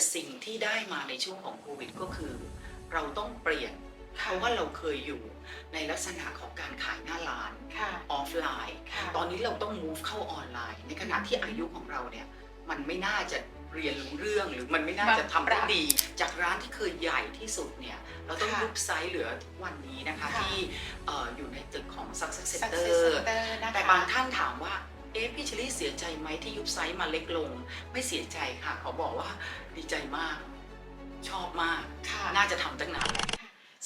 แต่สิ่งที่ได้มาในช่วงของโควิดก็คือ เราต้องเปลี่ยนเพค่ะราะว่าเราเคยอยู่ในลักษณะของการขายหน้าร้านค่ะออฟไลน์ค่ะตอนนี้เราต้อง move เข้าออนไลน์ ในขณะที่อายุของเราเนี่ยมันไม่น่าจะเรียนรู้เรื่องหรือมันไม่น่าจะทำได้ดี จากร้านที่เคยใหญ่ที่สุดเนี่ยเราต้องค่ะยุบไซส์เหลือทุกวันนี้นะคะค่ะที่เอ่ออยู่ในตึกของ Success Success Center Center นะคะแต่บางท่านถามว่า เอ๊ะพี่เชลี่เสียใจไหมที่ยุบไซส์มาเล็กลง ไม่เสียใจค่ะ เขาบอกว่าดีใจมาก ชอบมากค่ะน่าจะทำตั้งนานแล้ว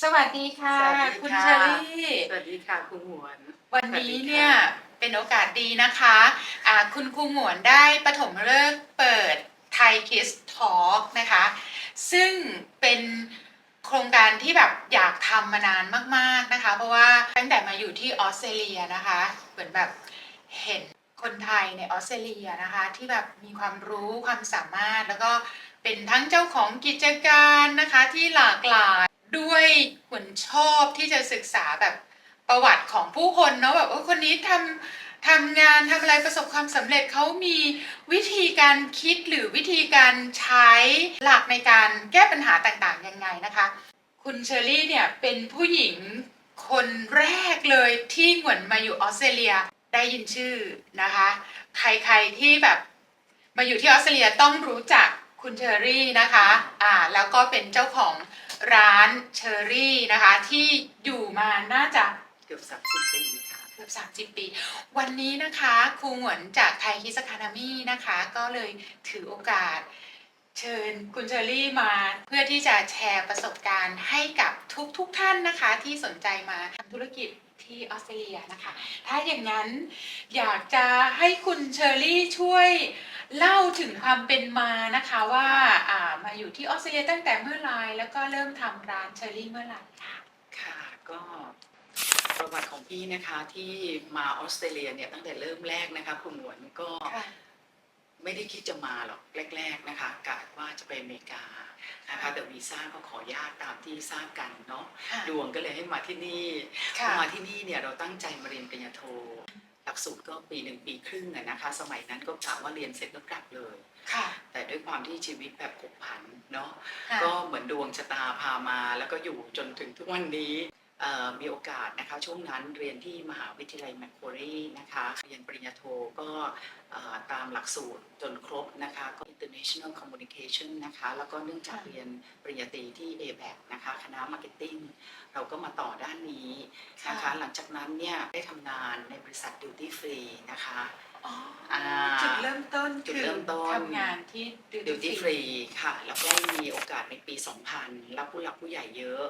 สวัสดีค่ะ สวัสดีคุณค่ะเชอรี่สวัสดีค่ะคุณหวน วันนี้สวัสดีค่ะเนี่ยเป็นโอกาสดีนะคะอ่าคุณครูหมวนได้ปฐมฤกษ์เปิดไทยคิสทอ l k นะคะ ซึ่งเป็นโครงการที่แบบอยากทำมานานมากๆนะคะ เพราะว่าตั้งแต่มาอยู่ที่ออสเตรเลียนะคะ เหมือนแบบเห็น คนไทยในออสเตรเลียนะคะ ที่แบบมีความรู้ความสามารถ แล้วก็เป็นทั้งเจ้าของกิจการนะคะที่หลากหลายด้วยหวนชอบที่จะศึกษาแบบประวัติของผู้คนเนาะแบบว่าคนนี้ทำทำงานทำอะไรประสบความสำเร็จเขามีวิธีการคิดหรือวิธีการใช้หลักในการแก้ปัญหาต่างๆยังไงนะคะ คุณเชอรี่เนี่ยเป็นผู้หญิงคนแรกเลยที่หมือนมาอยู่ออสเตรเลีย ได้ยินชื่อนะคะ ใครๆที่แบบมาอยู่ที่ออสเตรเลียต้องรู้จักคุณเชอรี่นะคะอ่าแล้วก็เป็นเจ้าของร้านเชอรี่นะคะ ที่อยู่มาน่าจะเกือบสักสิบปีค่ะเกือบ30 ปี วันนี้นะคะครูหวนจากไทยคิสคานามีนะคะ ก็เลยถือโอกาสเชิญคุณเชอรี่มาเพื่อที่จะแชร์ประสบการณ์ให้กับทุกทุกท่านนะคะ ที่สนใจมาทำธุรกิจ ที่ออสเตรเลียนะคะ ถ้าอย่างนั้นอยากจะให้คุณเชอรี่ช่วยเล่าถึงความเป็นมานะคะว่าอ่ามาอยู่ที่ออสเตรเลียตั้งแต่เมื่อไหรแล้วก็เริ่มทำร้านเชอรี่เมื่อไหร่ค่ะค่ะก็ประวัติของพี่นะคะที่มาออสเตรเลียเนี่ยตั้งแต่เริ่มแรกนะคะคุณหมวนก็ ไม่ได้คิดจะมาหรอกแรก ๆนะคะกะว่าจะไปอเมริกานะคะแต่วีซ่าก็ขอยากตามที่ทราบกันเนาะค่ะดวงก็เลยให้มาที่นี่พค่ะอมาที่นี่เนี่ยเราตั้งใจมาเรียนปริญญาโท หลักสูตรก็ปีหนึ่งปีครึ่งอะนะคะ สมัยนั้นก็กะว่าเรียนเสร็จก็กลับเลย ค่ะแต่ด้วยความที่ชีวิตแบบผกผันเนาะค่ะก็เหมือนดวงชะตาพามาแล้วก็อยู่จนถึงทุกวันนี้เอ่อ มีโอกาสนะคะช่วงนั้นเรียนที่มหาวิทยาลัยแมคควรีนะคะเรียนปริญญาโทก็เอ่อตามหลักสูตรจนครบนะคะก็ international communication นะคะแล้วก็เนื่องจากค่ะเรียนปริญญาตรีที่ ABAC นะคะคณะ marketing เราก็มาต่อด้านนี้นะคะหลังจากนั้นเนี่ยได้ทำงานในบริษัท duty free นะคะอ๋ออ่าจุดเริ่มต้นจุดคือเริ่มต้นทำงานที่ดิว Duty ตี้ฟ Free รีค่ะ แล้วก็มีโอกาสในปี 2000 รับผู้หลักผู้ใหญ่เยอะ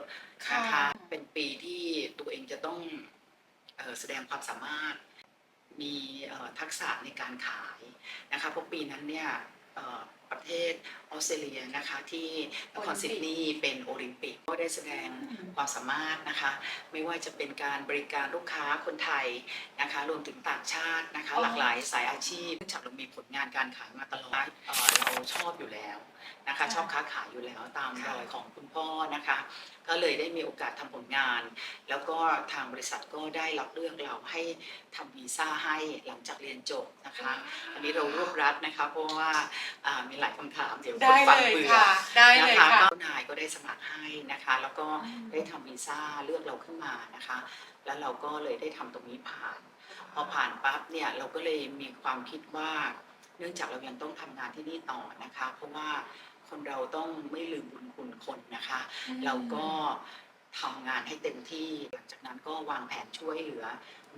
ค่ะนะคะ เป็นปีที่ตัวเองจะต้องแสดงความสามารถมีทักษะในการขายนะคะเพราะปีนั้นเนี่ยประเทศ ออสเตรเลียนะคะที่นครซิดนีย์เป็นโอลิมปิกก็ได้แสดงอืมความสามารถนะคะไม่ว่าจะเป็นการบริการลูกค้าคนไทยนะคะรวมถึงต่างชาตินะคะอ๋อหลากหลายสายอาชีพเนื่องจากเรามีผลงานการขายมาตลอดเอ่อเราชอบอยู่แล้วนะคะชอบค้าขายอยู่แล้วตามรอยของคุณพ่อนะคะ ก็เลยได้มีโอกาสทำผลงาน แล้วก็ทางบริษัทก็ได้รับเรื่องเราให้ทำวีซ่าให้หลังจากเรียนจบนะคะ อันนี้เรารวบรัดนะคะเพราะว่าอ่ามีหลายคำถามเดี๋ยวคได้นฟังเลยเบื่อค่ะ ได้เลนะยคะค่ะก็นายก็ได้สมัครให้นะคะ แล้วก็อืม ได้ทำวีซ่าเลือกเราขึ้นมานะคะ แล้วเราก็เลยได้ทำตรงนี้ผ่าน พอผ่านปั๊บเนี่ยเราก็เลยมีความคิดว่า เนื่องจากเรายังต้องทำงานที่นี่ต่อนะคะ เพราะว่าคนเราต้องไม่ลืมบุญคุณคนนะคะ เราก็ทำงานให้เต็มที่ หลังจากนั้นก็วางแผนช่วยเหลือ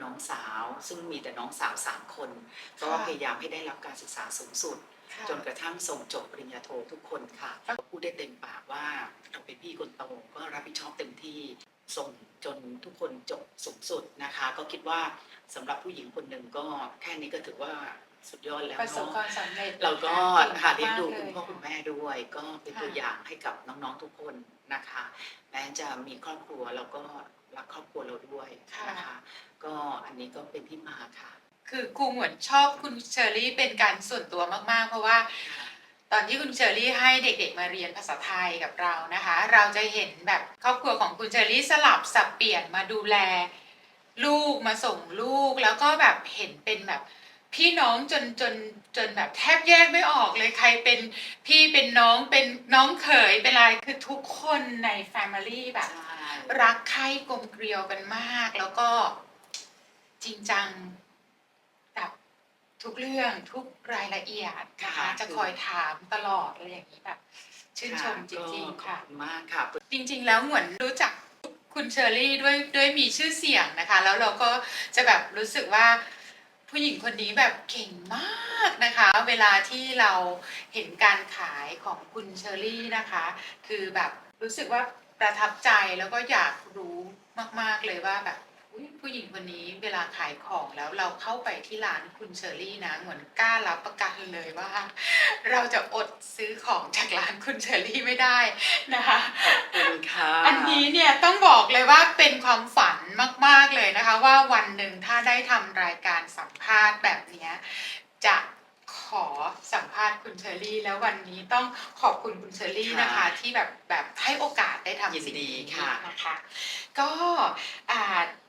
น้องสาว ซึ่งมีแต่น้องสาวสามคน ก็พยายามให้ได้รับการศึกษาสูงสุดค่ะ จนกระทั่งส่งจบปริญญาโททุกคนค่ะพูดได้เต็มปากว่าเราเป็นพี่คนโตก็รับผิดชอบเต็มที่ส่งจนทุกคนจบสูงสุดนะคะ ก็คิดว่าสำหรับผู้หญิงคนหนึ่งก็แค่นี้ก็ถือว่าสุดยอดแล้วประสบเนาะความสำเร็จเราก็ก่งหาเลี้ยงดูมากคุณพ่อเลยคุณแม่ด้วย ก็เป็นค่ะตัวอย่างให้กับน้องๆทุกคนนะคะ แม้จะมีครอบครัวเราก็รักครอบครัวเราด้วยนะคะ ก็อันนี้ก็เป็นที่มาค่ะ คือครูเหมือนชอบคุณเชอรี่เป็นการส่วนตัวมาก ๆ เพราะว่า ตอนที่คุณเชอรี่ให้เด็กๆมาเรียนภาษาไทยกับเรานะคะ เราจะเห็นแบบครอบครัวของคุณเชอรี่สลับสับเปลี่ยนมาดูแล ลูกมาส่งลูกแล้วก็แบบเห็นเป็นแบบพี่น้องจนจนจนแบบแทบแยกไม่ออกเลยใครเป็นพี่เป็นน้องเป็นน้องเขยเป็นอะไรคือทุกคนในแฟมิลี่แบบ รักใคร่กลมเกลียวกันมาก แล้วก็จริงจัง ทุกเรื่องทุกรายละเอียดนะคะจะคอยถามตลอดอะไรอย่างนี้แบบชื่นชมจริงๆค่ะ ขอบคุณมากค่ะ จริงๆ แล้วเหมือนรู้จักคุณเชอรี่ด้วยด้วยมีชื่อเสียงนะคะ แล้วเราก็จะแบบรู้สึกว่าผู้หญิงคนนี้แบบเก่งมากนะคะ เวลาที่เราเห็นการขายของคุณเชอรี่นะคะ คือแบบรู้สึกว่าประทับใจแล้วก็อยากรู้มากๆเลยว่าแบบ อุ๊ยผู้หญิงคนนี้เวลาขายของแล้วเราเข้าไปที่ร้านคุณเชอรี่นะเหมือนกล้ารับประกันเลยว่า เราจะอดซื้อของจากร้านคุณเชอรี่ไม่ได้นะคะ ขอบคุณค่ะอันนี้เนี่ยต้องบอกเลยว่าเป็นความฝันมาก ๆเลยนะคะ ว่าวันหนึ่งถ้าได้ทำรายการสัมภาษณ์แบบเนี้ยจะ ขอสัมภาษณ์คุณเชอรี่ แล้ววันนี้ต้องขอบคุณคุณเชอรี่นะคะ ที่แบบแบบให้โอกาสได้ทำสิ่งนี้นะคะก็อ่า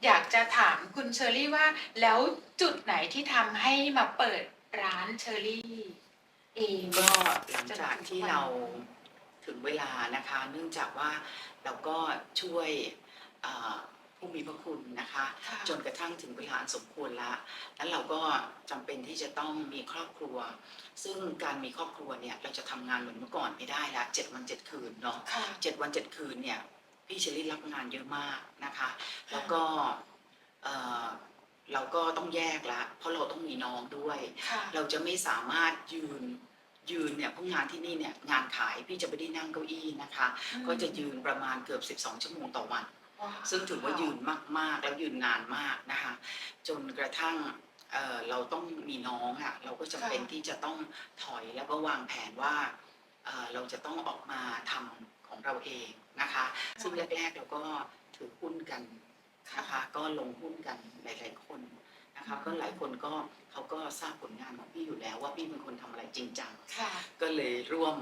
อยากจะถามคุณเชอรี่ว่า แล้วจุดไหนที่ทำให้มาเปิดร้านเชอรี่เองก็หลังจากที่เราถึงเวลานะคะ เนื่องจากว่าเราก็ช่วยเอ่อ ผู้มีพระคุณนะคะค่ะจนกระทั่งถึงเวลาอันสมควรละแล้วเราก็จำเป็นที่จะต้องมีครอบครัว ซึ่งการมีครอบครัวเนี่ยเราจะทำงานเหมือนเมื่อก่อนไม่ได้ละเจ็ดวันเจ็ดคืนเนาะค่ะเจ็ดวันเจ็ดคืนเนี่ยพี่เชอรี่รับงานเยอะมากนะคะ แล้วก็เอ่อเราก็ต้องแยกละเพราะเราต้องมีน้องด้วยค่ะเราจะไม่สามารถยืนยืนเนี่ยเพราะงานที่นี่เนี่ยงานขายพี่จะไม่ได้นั่งเก้าอี้นะคะ ก็จะยืนประมาณเกือบ 12 ชั่วโมงต่อวันว้าว ซึ่งถือว่ายืนมากๆ แล้วยืนนานมากนะคะ จนกระทั่งเอ่อเราต้องมีน้องอะ่ะเราก็จำเป็นที่จะต้องถอยแล้วก็วางแผนว่าเอ่อเราจะต้องออกมาทำของเราเองนะคะ ซึ่งแรกๆเราก็ถือหุ้นกันนะคะก็ลงหุ้นกันหลายๆคนนะคะก็หลายคนก็เขาก็ทราบผลงานของพี่อยู่แล้วว่าพี่เป็นคนทำอะไรจริงจังค่ะก็เลยร่วม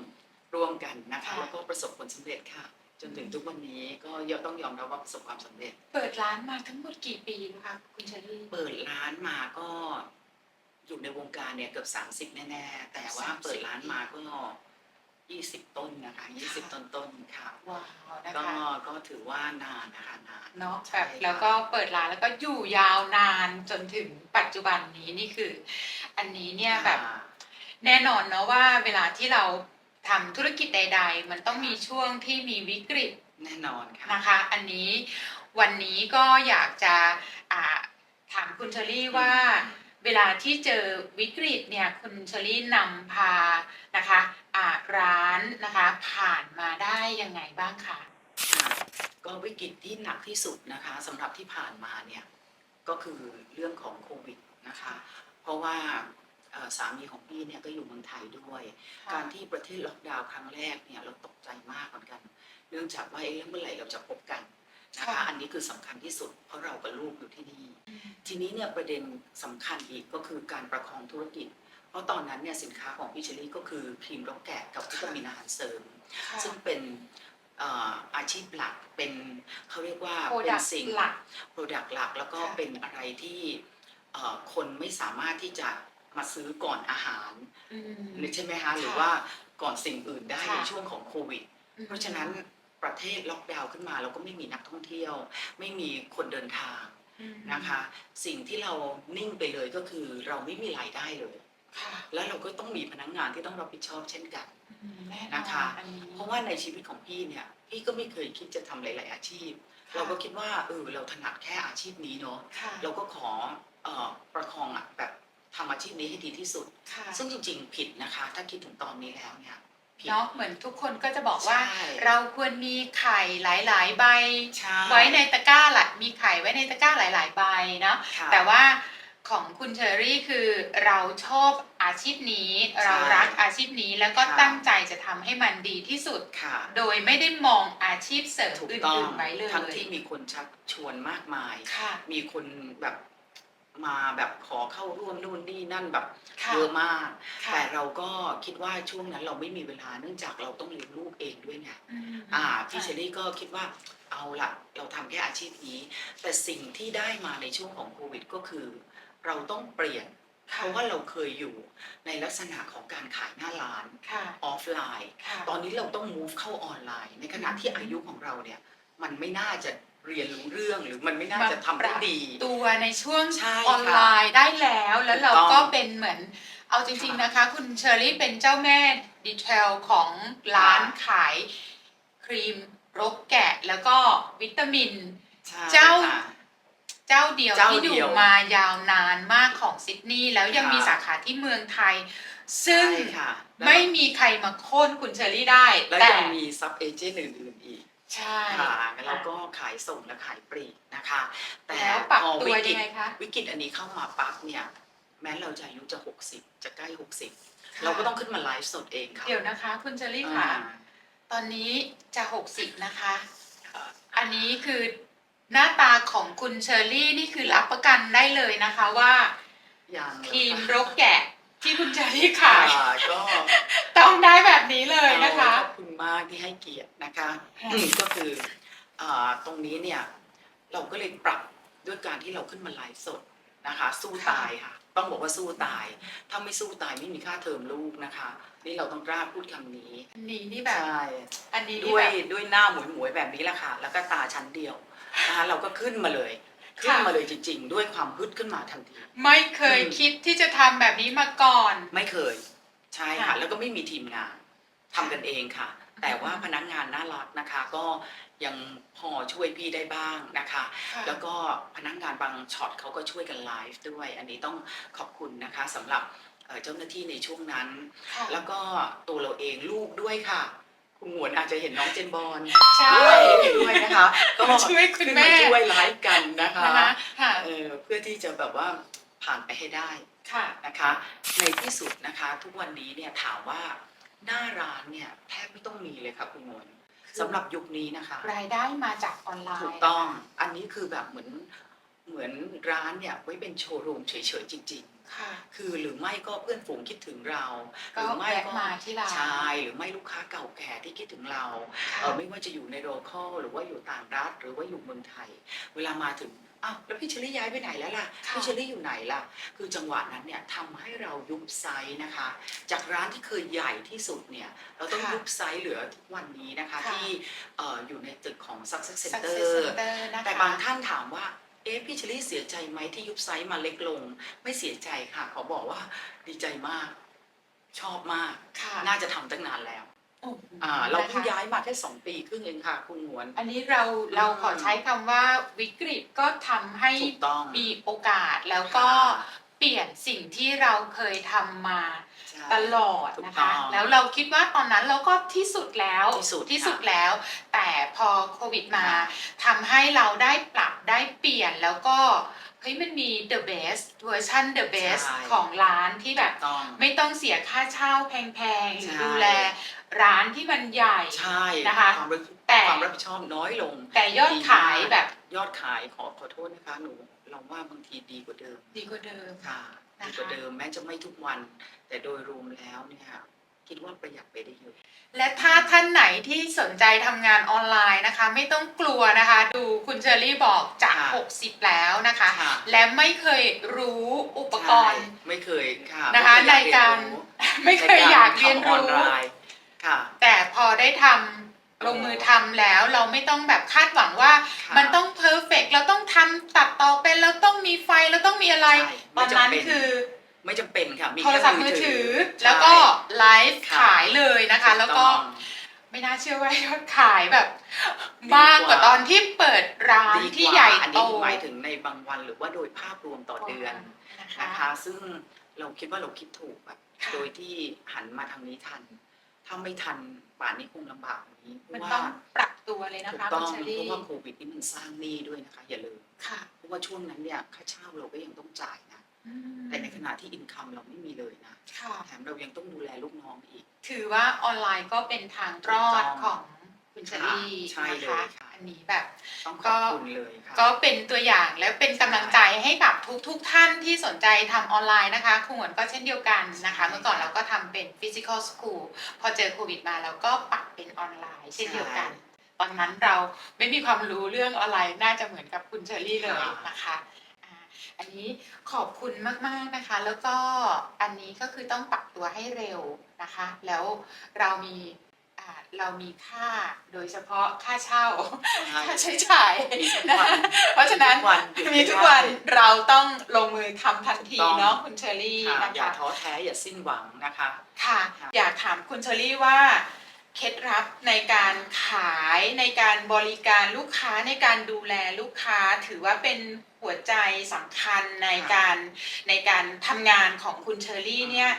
ร่วมกันนะคะค่ะแล้วก็ประสบผลสำเร็จค่ะ จนถึงทุกวันนี้ก็ยอมต้องยอมรับว่าประสบความสำเร็จ เปิดร้านมาทั้งหมดกี่ปีแล้วคะคุณเชอรี่เปิดร้านมาก็อยู่ในวงการเนี่ยเกือบ 30 แน่ๆ แต่ว่า30เปิดร้านมาก็ 20 ต้นนะคะ 20 ต้นต้นๆค่ะ ว้าวนะก็คะก็ถือว่านานนะคะนาน เนาะใช่แบบแล้วก็เปิดร้านแล้วก็อยู่ยาวนานจนถึงปัจจุบันนี้นี่คือ อันนี้เนี่ยแบบค่ะแน่นอนเนาะว่าเวลาที่เรา ทำธุรกิจใด ๆ มันต้องมีช่วงที่มีวิกฤตแน่นอนค่ะนะคะ อันนี้วันนี้ก็อยากจะอ่าถามคุณเชอรี่ว่าเวลาที่เจอวิกฤตเนี่ยคุณเชอรี่นำพานะคะอ่าร้านนะคะผ่านมาได้ยังไงบ้างคะค่ะก็วิกฤตที่หนักที่สุดนะคะสำหรับที่ผ่านมาเนี่ยก็คือเรื่องของโควิดนะคะ เพราะว่าเอ่อ สามีของพี่เนี่ยก็อยู่เมืองไทยด้วย การที่ประเทศล็อกดาวน์ครั้งแรกเนี่ยเราตกใจมากเหมือนกัน เนื่องจากว่าเอ๊ะแล้วเมื่อไหร่เราจะพบกันนะคะค่ะอันนี้คือสำคัญที่สุดเพราะเรากับลูกอยู่ที่นี่ทีนี้เนี่ยประเด็นสำคัญอีกก็คือการประคองธุรกิจ เพราะตอนนั้นเนี่ยสินค้าของพี่เชลี่ก็คือครีมรกแกะกับวิตามินอาหารเสริมค่ะซึ่งเป็นเอ่ออาชีพหลักเป็นเขาเรียกว่าโปรเป็ดันกต์สิ่งหลักโปรดักต์หลักแล้วก็ค่ะเป็นอะไรที่เอ่อคนไม่สามารถที่จะ มาซื้อก่อนอาหารอืม หรือใช่ไหมคะหรือค่ะว่าก่อนสิ่งอื่นได้ค่ะ ในช่วงของโควิด เพราะฉะนั้นประเทศล็อกดาวน์ขึ้นมาเราก็ไม่มีนักท่องเที่ยว ไม่มีคนเดินทางอืมนะคะ สิ่งที่เรานิ่งไปเลยก็คือเราไม่มีรายได้เลย ค่ะแล้วเราก็ต้องมีพนักงานที่ต้องรับผิดชอบเช่นกัน อืมแน่นอนนะคะ อันนี้เพราะว่าในชีวิตของพี่เนี่ยพี่ก็ไม่เคยคิดจะทำหลาย ๆ อาชีพค่ะเราก็คิดว่าเออเราถนัดแค่อาชีพนี้เนาะค่ะ เราก็ขอเอ่อประคองอะแบบ ทำอาชีพนี้ให้ดีที่สุด ค่ะซึ่งจริงๆ ผิดนะคะ ถ้าคิดถึงตอนนี้แล้วเนี่ยผิด เนาะเหมือนทุกคนก็จะบอกว่า ใช่ เราควรมีไข่หลาย ๆ ใบ ใช่ไว้ในตะกร้าหละมีไข่ไว้ในตะกร้าหลาย ๆ ใบเนาะค่ะ แต่ว่าของคุณเชอรี่คือเราชอบอาชีพนี้ เรารักอาชีพนี้แล้วก็ค่ะ ตั้งใจจะทำให้มันดีที่สุด ค่ะโดยไม่ได้มองอาชีพเสริมถูกอื่ต้องนๆไว้เลยทั้งที่มีคนชักชวนมากมาย ค่ะ มีคนแบบ มาแบบขอเข้าร่วมนู่นนี่นั่นแบบค่ะเยอะมาก ค่ะ แต่เราก็คิดว่าช่วงนั้นเราไม่มีเวลาเนื่องจากเราต้องเลี้ยงลูกเองด้วยไง อืม อ่าพี่ค่ะเชอรี่ก็คิดว่าเอาละเราทำแค่อาชีพนี้ แต่สิ่งที่ได้มาในช่วงของโควิดก็คือ เราต้องเปลี่ยนค่ะเพราะว่าเราเคยอยู่ในลักษณะของการขายหน้าร้านค่ะ ออฟไลน์ ค่ะ ตอนนี้เราต้อง move เข้าออนไลน์ ในขณะที่อายุของเราเนี่ยมันไม่น่าจะ เรียนรู้เรื่องหรือมันไม่น่าจะทำได้ดี ตัวในช่วงใช่ออนไลน์ได้แล้ว แล้วเราถูกต้องก็เป็นเหมือน เอาจริงๆค่ะนะคะ คุณเชอรี่เป็นเจ้าแม่ดีเทลของร้านค่ะขาย ครีมรกแกะแล้วก็วิตามิน ใช่เจ้า ค่ะ เจ้าเดียวเจ้าที่เดีอยู่ยวมายาวนานมากของซิดนีย์แล้วยังค่ะ มีสาขาที่เมืองไทย ซึ่งใช่ค่ะแล้วไม่มีใครมาโค่นคุณเชอรี่ได้ แล้วแต่ยังมีซับเอเจนต์อื่นๆอีก ใช่ค่ะแล้วก็ขายส่งและขายปลีกนะคะ แต่แล้วปรับพอตัววิกฤยัตงไงคะวิกฤตอันนี้เข้ามาปั๊บเนี่ย แม้เราจะอายุจะ 60 จะใกล้ 60ค่ะเราก็ต้องขึ้นมาไลฟ์สดเองค่ะเดี๋ยวนะคะ คุณเชอรี่อ่าค่ะตอนนี้จะ60นะคะ ค่ะ อันนี้คือหน้าตาของคุณเชอรี่นี่คือรับประกันได้เลยนะคะว่ายังครีมรกแกะ ที่คุณเชอรี่ขาย ค่ะก็ต้องได้แบบนี้เลยนะคะ ขอบคุณมากที่ให้เกียรตินะคะค่ะอืมก็คืออ่าตรงนี้เนี่ย เราก็เลยปรับด้วยการที่เราขึ้นมาไลฟ์สดนะคะ สู้ตายค่ะ ต้องบอกว่าสู้ตาย ถ้าไม่สู้ตายไม่มีค่าเทอมลูกนะคะ นี่เราต้องกล้าพูดคำนี้อันนี้นี่แบบ ใช่อันนี้นี่ด้วยแบบด้วยหน้าหมวยหมวยๆแบบนี้แหละค่ะ แล้วก็ตาชั้นเดียวนะคะเราก็ขึ้นมาเลย ขึ้นค่ะมาเลยจริง ๆ ด้วยความฮึดขึ้นมาทันที ไม่เคยอืม คิดที่จะทำแบบนี้มาก่อน ไม่เคย ใช่ค่ะ ค่ะ แล้วก็ไม่มีทีมงานทำกันเองค่ะ แต่ว่าพนักงานน่ารักนะคะ ก็ยังพอช่วยพี่ได้บ้างนะคะค่ะแล้วก็พนักงานบางช็อตเขาก็ช่วยกันไลฟ์ด้วย อันนี้ต้องขอบคุณนะคะสำหรับเอ่อเจ้าหน้าที่ในช่วงนั้น ค่ะ แล้วก็ตัวเราเองลูกด้วยค่ะ คุณหมวนอาจจะเห็นน้องเจนบอลใช่ด้วยนะคะ ก็มาช่วยคุณขึ้นแม่มาช่วยไลฟ์กันนะคะนะคะค่ะเออเพื่อที่จะแบบว่าผ่านไปให้ได้ค่ะนะคะ ในที่สุดนะคะ ทุกวันนี้เนี่ยถามว่าหน้าร้านเนี่ยแทบไม่ต้องมีเลยค่ะคุณหมวนสำหรับยุคนี้นะคะ รายได้มาจากออนไลน์ถูกต้อง อันนี้คือแบบเหมือนเหมือนร้านเนี่ยไว้เป็นโชว์รูมเฉยๆจริง ค่ะๆคือหรือไม่ก็เพื่อนฝูงคิดถึงเรา หก็รือไม่แวะก็มาที่ร้าน ใช่หรือไม่ลูกค้าเก่าแก่ที่คิดถึงเราค่ะเออไม่ว่าจะอยู่ในโลคอลหรือว่าอยู่ต่างรัฐ หรือว่าอยู่เมืองไทย เวลามาถึงอ้าวแล้วพี่เชอรี่ย้ายไปไหนแล้วล่ะค่ะ พี่เชอรี่อยู่ไหนล่ะ คือจังหวะนั้นเนี่ยทำให้เรายุบไซส์นะคะ จากร้านที่เคยใหญ่ที่สุดเนี่ยเราต้องค่ะยุบไซส์เหลือทุกวันนี้นะคะค่ะ ที่เอ่ออยู่ในตึกของ Success Success Center Center นะคะ แต่บางท่านถามว่า เอ๊ะพี่เชอรี่เสียใจไหมที่ยุบไซส์มาเล็กลง ไม่เสียใจค่ะ ขอบอกว่าดีใจมาก ชอบมาก ค่ะน่าจะทำตั้งนานแล้วโอ้โหอ่า เราเพิ่งนะคะย้ายมาแค่สองปีครึ่งเองค่ะ คุณหมวน อันนี้เราเราขอใช้คำว่าวิกฤตก็ทำให้ถูกต้องมีโอกาสแล้วก็ค่ะ เปลี่ยนสิ่งที่เราเคยทำมาใช่ ตลอดถูกนะต้อคะงแล้วเราคิดว่าตอนนั้นเราก็ที่สุดแล้วที่สุดที่ค่ะสุดแล้ว แต่พอโควิดมาค่ะทำให้เราได้ปรับได้เปลี่ยนแล้วก็เฮ้ยมันมี the best เวอร์ชัน the best ใช่ของร้านที่แบบต้องไม่ต้องเสียค่าเช่าแพงๆหรือใช่ดูแลร้านที่มันใหญ่ใช่นะคะความรับแต่ความรับผิดชอบน้อยลง แต่ยอดขายแบบยอดขายขอขอโทษนะคะหนูเราว่าบางทีดีกว่าเดิม ดีกว่าเดิมค่ะนะคะ ดีกว่าเดิมแม้จะไม่ทุกวัน แต่โดยรวมแล้วเนี่ยคิดว่าประหยัดไปได้เยอะและถ้าท่านไหนที่สนใจทำงานออนไลน์นะคะ ไม่ต้องกลัวนะคะ ดูคุณเชอรี่บอกจากค่ะ60 แล้วนะคะค่ะและไม่เคยรู้อุปกรณ์ใช่ไม่เคยค่ะนะคะไม่เคยอยในการเยนรู้ไม่เคยอยากเรียนใกาทำออนรู้ไลน์ค่ะแต่พอได้ทำ ลงมือทำแล้วเราไม่ต้องแบบคาดหวังว่าค่ะมันต้องเพอร์เฟกเราต้องทำตัดต่อเป็นเราต้องมีไฟเราต้องมีอะไรใช่ตอนนั้นไม่จำเป็นคือไม่จำเป็นค่ะมีโทรแค่ศัพท์มือถือใช่แล้วก็ไลฟ์ค่ะขายเลยนะคะ แล้วก็ถูต้องไม่น่าเชื่อว่ายอดขายแบบดีมากกว่ากว่าตอนที่เปิดร้านดีกว่าที่ใหญ่อันโตนี้หมายถึงในบางวันหรือว่าโดยภาพรวมต่อเดือนนะคะนะคะซึ่งเราคิดว่าเราคิดถูกแบบค่ะโดยที่หันมาทางนี้ทัน ถ้าไม่ทันป่านนี้คงลำบากกว่านี้เพ มันราะต้อว่างปรับตัวเลยนะถูกคะต้คุอณงเชอเพรี่ราะว่าโควิดนี่มันสร้างหนี้ด้วยนะคะ อย่าลืมค่ะเพราะว่าช่วงนั้นเนี่ยค่าเช่าเราก็ยังต้องจ่ายนะ อืมแต่ในขณะที่อินคัมเราไม่มีเลยนะค่ะ แถมเรายังต้องดูแลลูกน้องอีกถือว่าออนไลน์ก็เป็นทางรอดถูกต้องของคุณเชอรี่ใช่นะเลคะ ยค่ะ อันนี้แบบ ต้องขก็อบคุณเลยค่ะก็เป็นตัวอย่างและเป็นกำลังใจให้กับทุกๆทท่านที่สนใจทำออนไลน์นะคะคุณหวนก็เช่นเดียวกันนะคะใช่เมื่อก่อนเราก็ทำเป็น physical school พอเจอโควิดมาเราก็ปรับเป็นออนไลน์เช่นเดียวกัน ตอนนั้นเราไม่มีความรู้เรื่องออนไลน์น่าจะเหมือนกับคุณเชอรี่เลยนะคะอ่าอันนี้ขอบคุณมากๆนะคะ แล้วก็อันนี้ก็คือต้องปรับตัวให้เร็วนะคะ แล้วเรามีอ่า เรามีค่าโดยเฉพาะค่าเช่า ค่าใช้จ่ายมีทุกนะวัคะนเพราะฉะนั้นมีทุกวันหยุดมีทุกไม่ได้วันเราต้องลงมือทำทันทีต้องเนาะคุณเชอรี่ค่ะนะอย่าคะท้อแท้อย่าสิ้นหวังนะคะค่ะค่ะ อยากถามคุณเชอรี่ว่าเคล็ดลับในการขายในการบริการลูกค้าในการดูแลลูกค้าถือว่าเป็นหัวใจสำคัญในการในการทำงานของคุณเชอรี่เนี่ย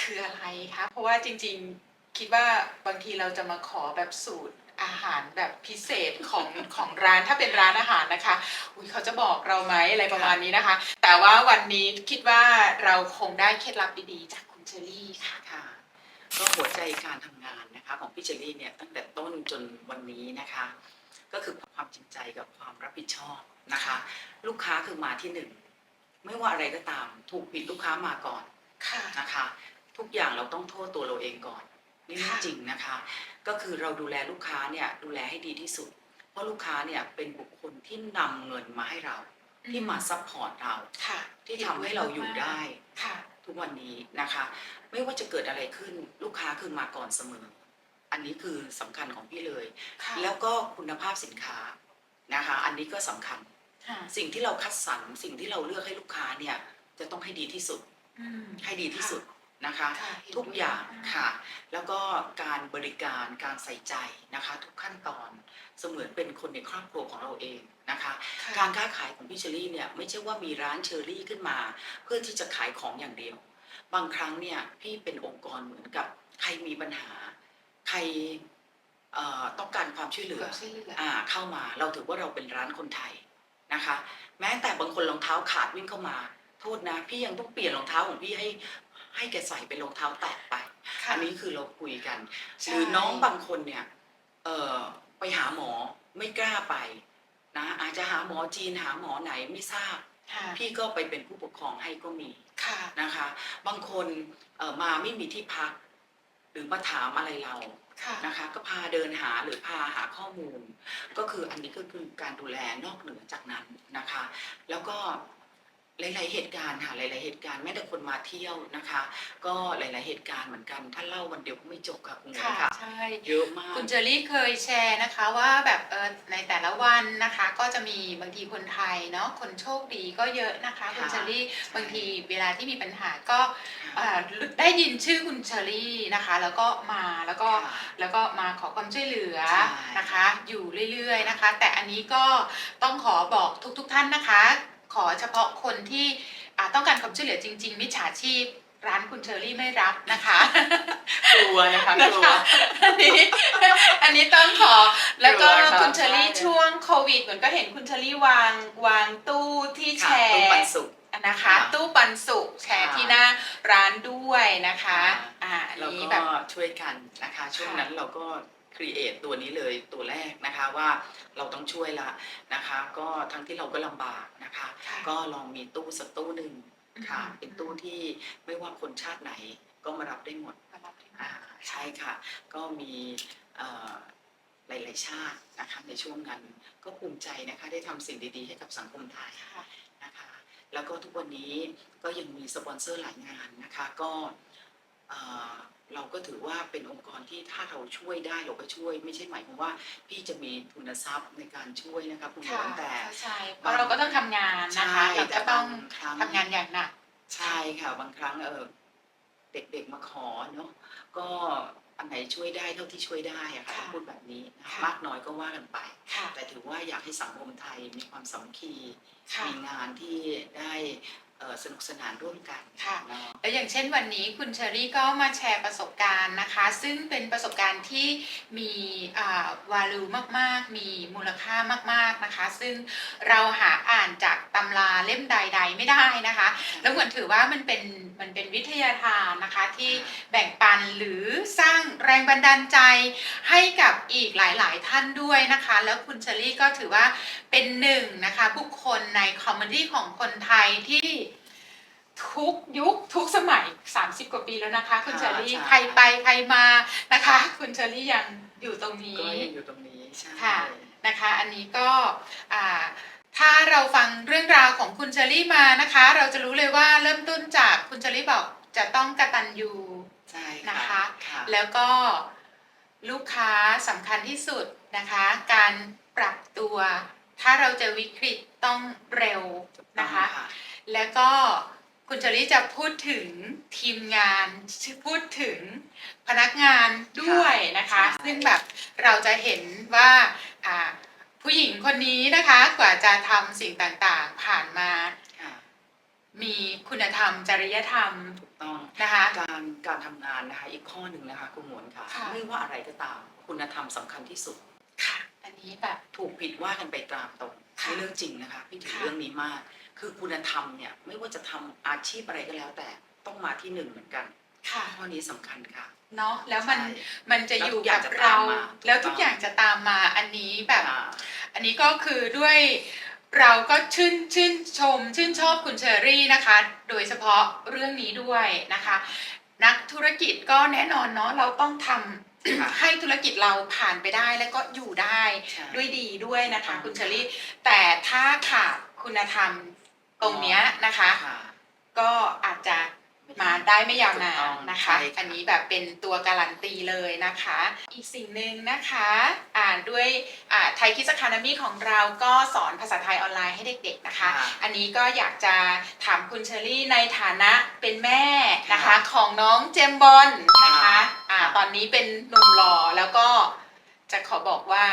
คืออะไรคะเพราะว่าจริง ๆ คิดว่าบางทีเราจะมาขอแบบสูตรอาหารแบบพิเศษของของร้านถ้าเป็นร้านอาหารนะคะ อุ้ยเขาจะบอกเราไหมอะไรประมาณนี้นะคะ แต่ว่าวันนี้คิดว่าเราคงได้เคล็ดลับดีๆจากคุณเชอรี่ค่ะค่ะ ก็หัวใจการทำงานนะคะของพี่เจลลี่เนี่ยตั้งแต่ต้นจนวันนี้นะคะ ก็คือความจริงใจกับความรับผิดชอบนะคะ ลูกค้าคือมาที่หนึ่งไม่ว่าอะไรก็ตาม ถูกผิดลูกค้ามาก่อนค่ะนะคะ ทุกอย่างเราต้องโทษตัวเราเองก่อน นี่เรื่องค่ะจริงนะคะ ก็คือเราดูแลลูกค้าเนี่ยดูแลให้ดีที่สุด เพราะลูกค้าเนี่ยเป็นบุคคลที่นำเงินมาให้เรา ที่มาซัพพอร์ตเรา ค่ะที่ทำให้เราอยู่ได้ ค่ะ ทุกวันนี้นะคะ ไม่ว่าจะเกิดอะไรขึ้นลูกค้าคือมาก่อนเสมอ อันนี้คือสำคัญของพี่เลย ค่ะแล้วก็คุณภาพสินค้านะคะ อันนี้ก็สำคัญ ค่ะสิ่งที่เราคัดสรรสิ่งที่เราเลือกให้ลูกค้าเนี่ยจะต้องให้ดีที่สุด อืม ให้ดีที่สุด นะคะค่ะเห็นทุกอย่างด้วยมากค่ะแล้วก็การบริการการใส่ใจนะคะ ทุกขั้นตอนเสมือนเป็นคนในครอบครัวของเราเองนะคะค่ะการค้าขายของพี่เชอรี่เนี่ยไม่ใช่ว่ามีร้านเชอรี่ขึ้นมา เพื่อที่จะขายของอย่างเดียว บางครั้งเนี่ยพี่เป็นองค์กรเหมือนกับใครมีปัญหา ใครเอ่อต้องการความช่วยเหลือช่วยเหลืออ่าเข้ามาเราถือว่าเราเป็นร้านคนไทยนะคะ แม้แต่บางคนรองเท้าขาดวิ่งเข้ามาโทษนะ พี่ยังต้องเปลี่ยนรองเท้าของพี่ให้ ให้แกใส่เป็นรองเท้าแตะไป ค่ะ อันนี้คือเราคุยกัน ใช่ หรือน้องบางคนเนี่ยเอ่อไปหาหมอไม่กล้าไปนะอาจจะหาหมอจีนหาหมอไหนไม่ทราบ ค่ะพี่ก็ไปเป็นผู้ปกครองให้ก็มีค่ะนะคะ บางคนเอ่อมาไม่มีที่พัก หรือมาถามอะไรเราค่ะ นะคะ ก็พาเดินหาหรือพาหาข้อมูล ก็คืออันนี้ก็คือการดูแลนอกเหนือจากนั้นนะคะ แล้วก็ หลายๆเหตุการณ์ค่ะหลาย ๆเหตุการณ์แม้แต่คนมาเที่ยวนะคะ ก็หลาย ๆเหตุการณ์เหมือนกัน ถ้าเล่าวันเดียวก็ไม่จบค่ะคุณหมอค่ะค่ะใช่ เยอะมาก คุณเจอรี่เคยแชร์นะคะว่าแบบเออในแต่ละวันนะคะ ก็จะมีบางทีคนไทยเนาะคนโชคดีก็เยอะนะคะ คุณค่ะเชอรี่ใช่บางทีเวลาที่มีปัญหาก็เอ่อได้ยินชื่อคุณเชอรี่นะคะ แล้วก็มาแล้วก็ค่ะแล้วก็มาขอความช่วยเหลือใช่นะคะ อยู่เรื่อยๆนะคะ แต่อันนี้ก็ต้องขอบอกทุก ๆ ท่านนะคะ ขอเฉพาะคนที่อ่าต้องการความช่วยเหลือจริง ๆ มิจฉาชีพร้านคุณเชอรี่ไม่รับนะคะกลัวนะคะกนะลัวคะอันนี้อันนี้ต้องขอแล้วก็กลัวค่ะคุณเชอรี่ใช่ช่วงโควิดเหมือนก็เห็นคุณเชอรี่วางวางตู้ที่แชค่ะร์ตู้ปันสุกนะคะค่ะตู้ปันสุกแชร์ค่ะที่หน้าร้านด้วยนะคะค่ะอ่าอันแล้วนี้ก็แบบช่วยกันนะคะ ช่วงค่ะนั้นเราก็ ครีเอทตัวนี้เลยตัวแรกนะคะว่าเราต้องช่วยละนะคะ ก็ทั้งที่เราก็ลำบากนะคะ ค่ะ ก็ลองมีตู้สักตู้หนึ่งค่ะอืมเป็นตู้ที่ไม่ว่าคนชาติไหนก็มารับได้หมด มารับที่อ่าบ้าน ใช่ค่ะ ก็มีเอ่อหลาย ๆ ชาตินะคะในช่วงนั้นก็ภูมิใจนะคะได้ทำสิ่งดี ๆ ให้กับสังคมไทยค่ะ นะคะ แล้วก็ทุกวันนี้ก็ยังมีสปอนเซอร์หลายงานนะคะ ก็ เอ่อเราก็ถือว่าเป็นองค์กรที่ถ้าเราช่วยได้เราก็ช่วย ไม่ใช่หมายความว่า พี่จะมีทุนทรัพย์ในการช่วยนะคะคุณหมค่ะอแต่ใช่เพราะเราก็ต้องทำงานนะคะใช่เราก็ต้องแต่บางครั้งทำงานอย่างหนักใช่ค่ะบางครั้งเออเด็กๆมาขอเนาะก็อันไหนช่วยได้เท่าที่ช่วยได้อะค่ะค่ะพูดแบบนี้นะค่ะมากน้อยก็ว่ากันไปค่ะแต่ถือว่าอยากให้สังคมไทยมีความสามัคคีค่ะมีงานที่ได้เอ่อ สนุกสนานร่วมกันค่ะเนาะแล้วอย่างเช่นวันนี้คุณเชอรี่ก็มาแชร์ประสบการณ์นะคะ ซึ่งเป็นประสบการณ์ที่มีวาลูมากๆ มีมูลค่ามากๆนะคะ ซึ่งเราหาอ่านจากตำราเล่มใด ๆ ไม่ได้นะคะ แล้วเหมือนถือว่ามันเป็นมันเป็นวิทยาทานนะคะที่แบ่งปันหรือสร้างแรงบันดาลใจให้กับอีกหลาย ๆ ท่านด้วยนะคะ แล้วคุณเชอรี่ก็ถือว่าเป็นหนึ่งนะคะบุคคลในคอมมูนิตี้ของคนไทยที่ ทุกยุคทุกสมัย 30 กว่าปีแล้วนะคะ คุณเชอรี่ใช่ใครไปใครมานะคะ คุณเชอรี่ยังอยู่ตรงนี้ก็ยังอยู่ตรงนี้ใช่ค่ะนะคะ อันนี้ก็อ่าถ้าเราฟังเรื่องราวของคุณเชอรี่มานะคะ เราจะรู้เลยว่าเริ่มต้นจากคุณเชอรี่บอกจะต้องกตัญญูใช่นะคะค่ะแล้วก็ลูกค้าสำคัญที่สุดนะคะ การปรับตัว ถ้าเราเจอวิกฤตต้องเร็วนะคะ แล้วก็ คุณเชอรี่จะพูดถึงทีมงานพูดถึงพนักงานด้วยนะคะใช่ซึ่งแบบเราจะเห็นว่าอ่าผู้หญิงคนนี้นะคะกว่าจะทำสิ่งต่างๆผ่านมาค่ะมีคุณธรรมจริยธรรมถูกต้องนะคะการการทำงานนะคะอีกข้อหนึ่งนะคะคุณหมวนค่ะค่ะไม่ว่าอะไรก็ตามคุณธรรมสำคัญที่สุดค่ะ อันนี้แบบถูกผิดว่ากันไปตามตรงค่ะนี่เรื่องจริงนะคะพี่ถือค่ะเรื่องนี้มาก คือคุณธรรมเนี่ยไม่ว่าจะทำอาชีพอะไรก็แล้ว แต่ต้องมาที่หนึ่งเหมือนกันค่ะข้อนี้สำคัญค่ะเนาะแล้วมันใช่มันจะอยู่แล้วทุกอย่ากับงจะเราตามมาแล้วทุกถูกต้องอย่างจะตามมาอันนี้แบบค่ะอันนี้ก็คือด้วยเราก็ชื่นชื่นชม ชื่นชอบคุณเชอรี่นะคะ โดยเฉพาะเรื่องนี้ด้วยนะคะ นักธุรกิจก็แน่นอนเนาะเราต้องทำค่ะให้ธุรกิจเราผ่านไปได้และก็อยู่ได้ใช่ด้วยดีด้วยนะคะถูกต้องคุณเชอรี่ แต่ถ้าขาดคุณธรรม ตรงเนี้ยนะคะ ค่ะ ก็อาจจะมาได้ไม่ยาวนานถูกต้องนะคะใช่ค่ะ อันนี้แบบเป็นตัวการันตีเลยนะคะ อีกสิ่งหนึ่งนะคะอ่านด้วยไทยคิสคานามีของเราก็สอนภาษาไทยออนไลน์ให้เด็กๆนะคะค่ะอันนี้ก็อยากจะถามคุณเชอรี่ในฐานะเป็นแม่นะคะ ค่ะของน้องเจมส์บอลนะคะค่ะ อ่าค่ะตอนนี้เป็นหนุ่มหล่อแล้วก็จะขอบอกว่า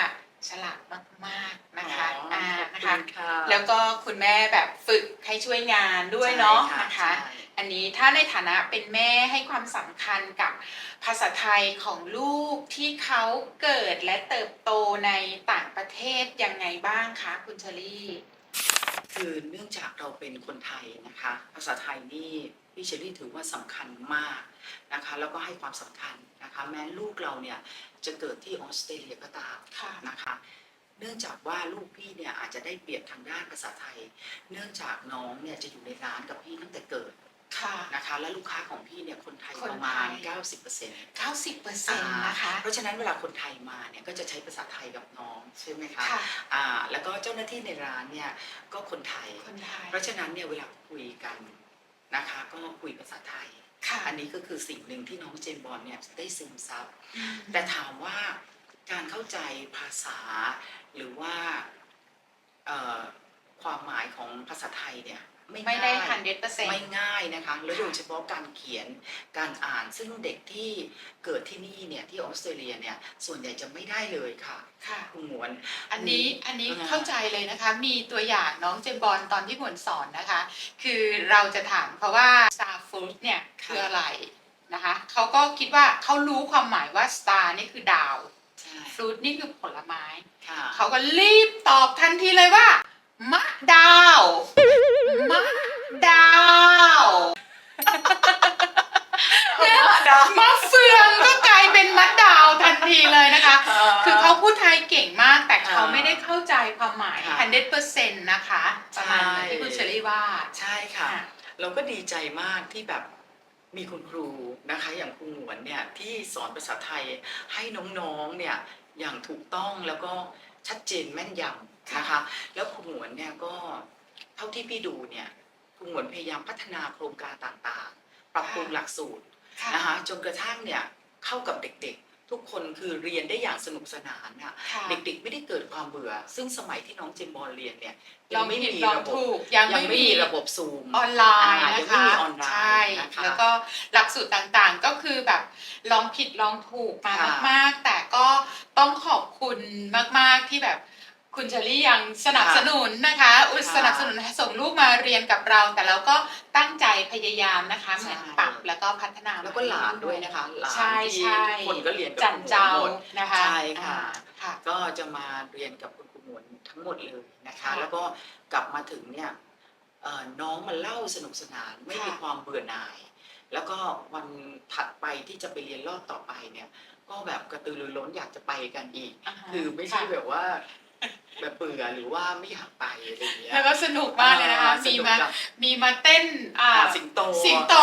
ฉลาดมากๆนะคะอ๋ออ่าขอบนะคุคะณค่ะแล้วก็คุณแม่แบบฝึกให้ช่วยงานด้วยเนาะใช่นะคะ ใช่ อันนี้ถ้าในฐานะเป็นแม่ให้ความสำคัญกับภาษาไทยของลูกที่เขาเกิดและเติบโตในต่างประเทศยังไงบ้างคะคุณเชอรี่ คือเนื่องจากเราเป็นคนไทยนะคะ ภาษาไทยนี่ พี่เชอรี่ถือว่าสำคัญมากนะคะแล้วก็ให้ความสำคัญนะคะแม้ลูกเราเนี่ยจะเกิดที่ออสเตรเลียก็ตามค่ะนะคะเนื่องจากว่าลูกพี่เนี่ยอาจจะได้เปรียบทางด้านภาษาไทย เนื่องจากน้องเนี่ยจะอยู่ในร้านกับพี่ตั้งแต่เกิดค่ะนะคะและลูกค้าของพี่เนี่ยคนไทยคนประมาณไทย90% 90เปอร์เซ็นต์นะคะเพราะฉะนั้นเวลาคนไทยมาเนี่ยก็จะใช้ภาษาไทยกับน้องใช่ไหมคะค่ะอ่าแล้วก็เจ้าหน้าที่ในร้านเนี่ยก็คนไทยคนไทยเพราะฉะนั้นเนี่ยเวลาคุยกัน นะคะ ก็คุยภาษาไทยค่ะอันนี้ก็คือสิ่งหนึ่งที่น้องเจมส์บอลเนี่ยได้ซึมซับอืมแต่ถามว่าการเข้าใจภาษาหรือว่าเอ่อความหมายของภาษาไทยเนี่ย ไม่ไม่ได้ง่ายฮันเดเปอร์เซ็นไม่ต์ง่ายนะคะแล้วโดยเฉพาะการเขียนการอ่านซึ่งเด็กที่เกิดที่นี่เนี่ยที่ออสเตรเลียเนี่ยส่วนใหญ่จะไม่ได้เลยค่ะค่ะคุณหมวน อันนี้อันนี้อ่าเข้าใจเลยนะคะ มีตัวอย่างน้องเจมส์บอลตอนที่หมวนสอนนะคะ คือเราจะถามเขาว่า star fruit เนี่ยคืออะไรนะคะเขาก็คิดว่าเขารู้ความหมายว่า star นี่คือดาวใช่ fruit นี่คือผลไม้ค่ะเขาก็รีบตอบทันทีเลยว่า มะดาว มะดาวมะเฟืองก็กลายเป็นมะดาวทันทีเลยนะคะ คือเขาพูดไทยเก่งมากแต่เขาอ่าไม่ได้เข้าใจความหมายค่ะ100%นะคะ ประมาณเหมือนที่คุณเชอรี่ว่า ใช่ค่ะค่ะ เราก็ดีใจมากที่แบบมีคุณครูนะคะ อย่างครูหมวนเนี่ยที่สอนภาษาไทยให้น้องๆเนี่ยอย่างถูกต้องแล้วก็ชัดเจนแม่นยำ นะคะ แล้วครูหมวนเนี่ยก็เท่าที่พี่ดูเนี่ยครูหมวนพยายามพัฒนาโครงการต่างๆ ปรับปรุงหลักสูตรค่ะนะคะจนกระทั่งเนี่ยเข้ากับเด็กๆ ทุกคนคือเรียนได้อย่างสนุกสนานน่ะค่ะเด็กๆ ไม่ได้เกิดความเบื่อ ซึ่งสมัยที่น้องเจมส์บอลเรียนเนี่ยลองไม่ผิดมีลองระบบถูกยังยังไม่ไม่มีมีระบบซูมออนไลน์อ่ายันะงไม่คะมีออนไลน์ใช่นะคะแล้วก็หลักสูตรต่างๆก็คือแบบลองผิดลองถูกมาค่ะมากๆ แต่ก็ต้องขอบคุณมากๆที่แบบ คุณเชอรี่ยังสนับสนุนนะคะ อุยค่ะสนับสนุนให้ส่งลูกมาเรียนกับเรา แต่เราก็ตั้งใจพยายามนะคะเหใช่มือนปรับแล้วก็พัฒนาแล้วก็หลานด้วยนะคะหลานใช่ที่ใช่ทุกคนก็เรียนกับจันคุณหมเจ้าหมดนะคะใช่ค่ะอ่าค่ะก็จะมาเรียนกับคุณครูหมวนทั้งหมดเลยนะคะค่ะแล้วก็กลับมาถึงเนี่ยเอ่อน้องมาเล่าสนุกสนานไม่ค่ะมีความเบื่อหน่าย แล้วก็วันถัดไปที่จะไปเรียนรอบต่อไปเนี่ย ก็แบบกระตือรือร้นอยากจะไปกันอีกาฮะคือไม่ใช่ค่ะแบบว่า แบบเบื่อหรือว่าไม่อยากไปอะไรอย่างเงี้ย แล้วก็สนุกมากเลยนะคะ อ่าสมีนุกมากับมีมาเต้นอ่าอ่าสิงโตสิงโต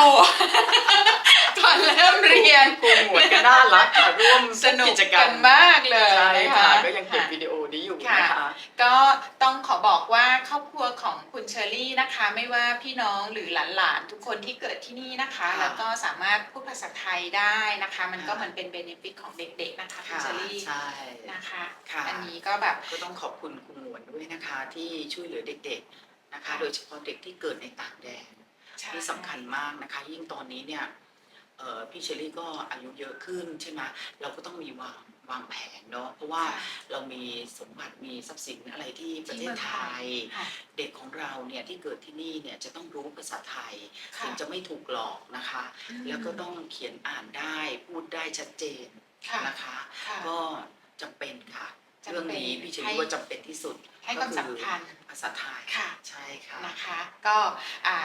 ตอนเริ่มเรียนครูหมวดก็น่ารักค่ะร่วมสนุกกิจกรรกัมนมากเลยใช่นค่ะก็ยังเก็บค่ะวิดีโอนี้อยู่ค่ะนะคะก็ต้องขอบอกว่าครอบครัวของคุณเชอรี่นะคะ ไม่ว่าพี่น้องหรือหลานๆทุกคนที่เกิดที่นี่นะคะค่ะแล้วก็สามารถพูดภาษาไทยได้นะคะ มันก็ค่ะเหมือนเป็นเบนฟิตของเด็กๆนะคะคุณค่ะเชอรี่ใช่นะคะค่ะอันนี้ก็แบบก็ต้องขอบคุณคุณหมวนด้วยนะคะ ที่ช่วยเหลือเด็กๆนะคะค่ะโดยเฉพาะเด็กที่เกิดในต่างแดนใช่ที่สำคัญมากนะคะ ยิ่งตอนนี้เนี่ยเอ่อ พี่เชอรี่ก็อายุเยอะขึ้นใช่ไหมเราก็ต้องมีวางวางแผนเนาะเพราะว่าค่ะเรามีสมบัติมีทรัพย์สินอะไรที่ประเทที่ศเมืองไทไทยยค่ะ เด็กของเราเนี่ยที่เกิดที่นี่เนี่ยจะต้องรู้ภาษาไทยค่ะถึงจะไม่ถูกหลอกนะคะอืมแล้วก็ต้องเขียนอ่านได้พูดได้ชัดเจนค่ะนะคะ ค่ะ ก็จำเป็นค่ะ จำเป็นเรื่องนี้พี่เชอให้รี่ว่าจำเป็นที่สุด ให้ความสำคัญก็อภาษาไทยค่ะใช่ค่ะนะคะ ก็อ่า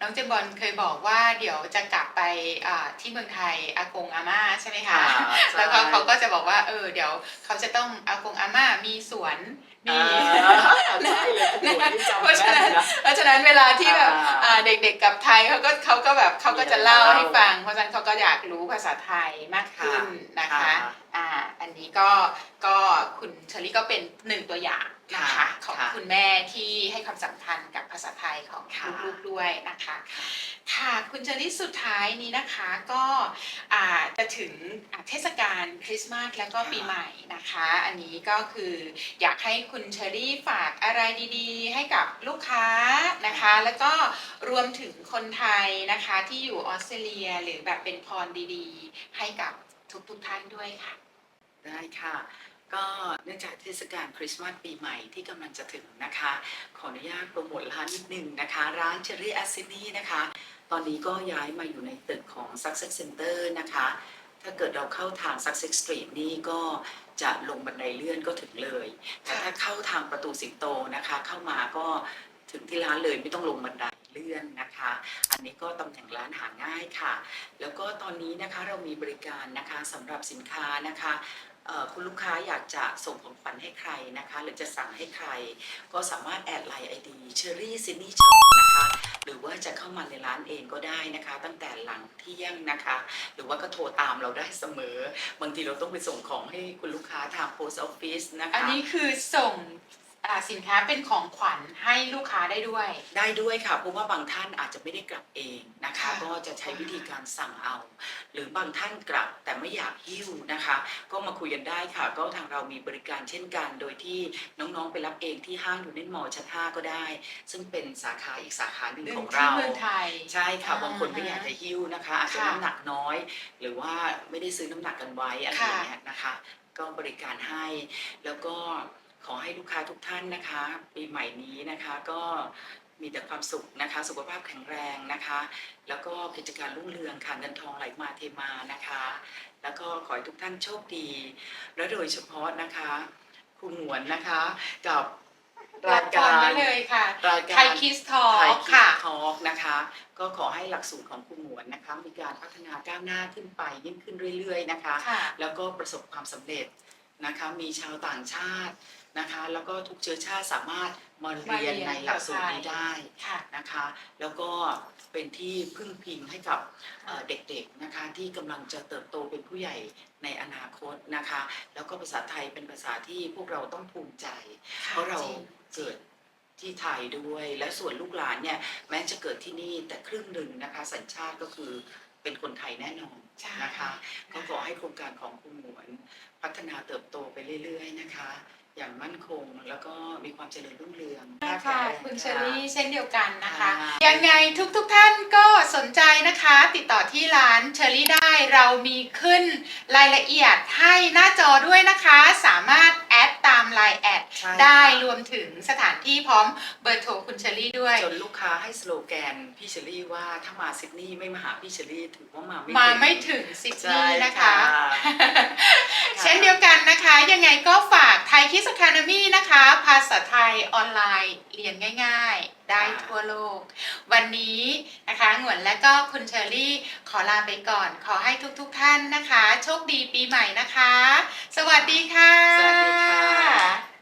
น้องเจมบอลเคยบอกว่าเดี๋ยวจะกลับไปอ่าที่เมืองไทยอากงอาม่าใช่ไหมคะค่ะใช่แล้วก็เขาก็จะบอกว่าเออเดี๋ยวเขาจะต้องอากงอาม่ามีสวนมีอ่าใช่เลยคุณหมวยนี่จำเพราะฉะแม่นั้นนนะเพราะฉะนั้นเวลาที่แบบอ่าอ่าเด็กๆกับไทยเขาก็เขาก็แบบเขาก็จะเล่ามีอะไรให้ฟัง เพราะฉะนั้นเขาก็อยากรู้ภาษาไทยมากขึ้นนะคะค่ะ อ่าอันนี้ก็ก็คุณเชอรี่ก็เป็นหนึ่งตัวอย่างนะคะค่ะของค่ะคุณแม่ที่ให้ความสำคัญกับภาษาไทยของค่ะลูกๆด้วยนะคะค่ะคุณเชอรี่สุดท้ายนี้นะคะก็อ่าจะถึงอ่าเทศกาลคริสต์มาสแล้วก็ค่ะปีใหม่นะคะ อันนี้ก็คืออยากให้คุณเชอรี่ฝากอะไรดีๆ ให้กับลูกค้านะคะ แล้วก็รวมถึงคนไทยนะคะที่อยู่ออสเตรเลียหรือแบบเป็นพรดีๆ ให้กับทุกๆท่านด้วยค่ะ ได้ค่ะ ก็เนื่องจากเทศกาลคริสต์มาสปีใหม่ที่กำลังจะถึงนะคะ ขออนุญาตโปรโมทร้านนิดนึงนะคะ ร้านเชอรี่แอสซินี่นะคะ ตอนนี้ก็ย้ายมาอยู่ในตึกของ Success Center นะคะ ถ้าเกิดเราเข้าทาง Success Street นี่ก็จะลงบันไดเลื่อนก็ถึงเลย แต่ถ้าเข้าทางประตูสิงโตนะคะ เข้ามาก็ถึงที่ร้านเลยไม่ต้องลงบันไดเลื่อนนะคะ อันนี้ก็ตำแหน่งร้านหาง่ายค่ะ แล้วก็ตอนนี้นะคะเรามีบริการนะคะสำหรับสินค้านะคะ คุณลูกค้าอยากจะส่งของขวัญให้ใครนะคะ หรือจะสั่งให้ใคร ก็สามารถแอดไลน์ไอดีเชอรี่ซินนี่ช็อปนะคะ หรือว่าจะเข้ามาในร้านเองก็ได้นะคะ ตั้งแต่หลังเที่ยงนะคะ หรือว่าก็โทรตามเราได้เสมอ บางทีเราต้องไปส่งของให้คุณลูกค้าทางโพสต์ออฟฟิศนะคะ อันนี้คือส่ง อ่าสินค้าเป็นของขวัญให้ลูกค้าได้ด้วย ได้ด้วยค่ะเพราะว่าบางท่านอาจจะไม่ได้กลับเองนะคะ ค่ะ ก็จะใช้วิธีการสั่งเอา หรือบางท่านกลับแต่ไม่อยากหิ้วนะคะ ก็มาคุยกันได้ค่ะ ก็ทางเรามีบริการเช่นกัน โดยที่น้องๆไปรับเองที่ห้างยูเนนมอลชั้น5ก็ได้ ซึ่งเป็นสาขาอีกสาขาหนึ่งของที่เรา เมืองไทย ใช่ค่ะอ่าบางคนไม่อยากจะหิ้วนะคะอาจจะค่ะน้ำหนักน้อย หรือว่าไม่ได้ซื้อน้ำหนักกันไว้อะไรอย่างเงี้ยนะคะ ก็บริการให้ แล้วก็ ขอให้ลูกค้าทุกท่านนะคะ ปีใหม่นี้นะคะก็มีแต่ความสุขนะคะ สุขภาพแข็งแรงนะคะ แล้วก็กิจการรุ่งเรืองค่ะเงินทองไหลมาเทมานะคะ แล้วก็ขอให้ทุกท่านโชคดี และโดยเฉพาะนะคะคุณหมวนนะคะกับรายก่กาอนรได้เลยค่ะรายการไทยคิสทอไทยล์คิค่ะดทอล์กนะคะ ก็ขอให้หลักสูตรของคุณหมวนนะคะ มีการพัฒนาก้าวหน้าขึ้นไปยิ่งขึ้นเรื่อย ๆ นะคะค่ะแล้วก็ประสบความสำเร็จนะคะ มีชาวต่างชาติ นะคะ แล้วก็ทุกเชื้อชาติสามารถมาเรียนในหลักสูตรนี้ได้ค่ะนะคะ แล้วก็เป็นที่พึ่งพิงให้กับเอ่อเด็กๆนะคะที่กำลังจะเติบโตเป็นผู้ใหญ่ในอนาคตนะคะ แล้วก็ภาษาไทยเป็นภาษาที่พวกเราต้องภูมิใจ เพราะเราจงเกิดที่ไทยด้วยและส่วนลูกหลานเนี่ยแม้จะเกิดที่นี่แต่ครึ่งหนึ่งนะคะ สัญชาติก็คือเป็นคนไทยแน่นอนใช่นะคะ ก็ขอให้โครงการของคุณหมวน พัฒนาเติบโตไปเรื่อยๆนะคะ อย่างมั่นคง แล้วก็มีความเจริญรุ่งเรืองค่ะคุณเชอรี่เช่นเดียวกันนะคะค่ะยังไงทุกๆทท่านก็สนใจนะคะ ติดต่อที่ร้านเชอรี่ได้เรามีขึ้นรายละเอียดให้หน้าจอด้วยนะคะ สามารถแอดตามไลน์แอดใช่ได้ค่ะรวมถึงสถานที่พร้อมเบอร์โทรคุณเชอรี่ด้วย จนลูกค้าให้สโลแกนพี่เชอรี่ว่าถ้ามาซิดนีย์ไม่มาหาพี่เชอรี่ถือว่ามาไม่มาถึงไม่ถึงซิดนีใช่ย์นะคะค่ะเช่นเดียวกันนะคะ ยังไงก็ฝากไทยคิส a คา d มีนะคะ ภาษาไทยออนไลน์เรียนง่าย ๆ ได้ทั่วโลก วันนี้นะคะหงวนและก็คุณเชอรี่ขอลาไปก่อน ขอให้ทุกๆท่านนะคะ โชคดีปีใหม่นะคะ สวัสดีค่ะ สวัสดีค่ะ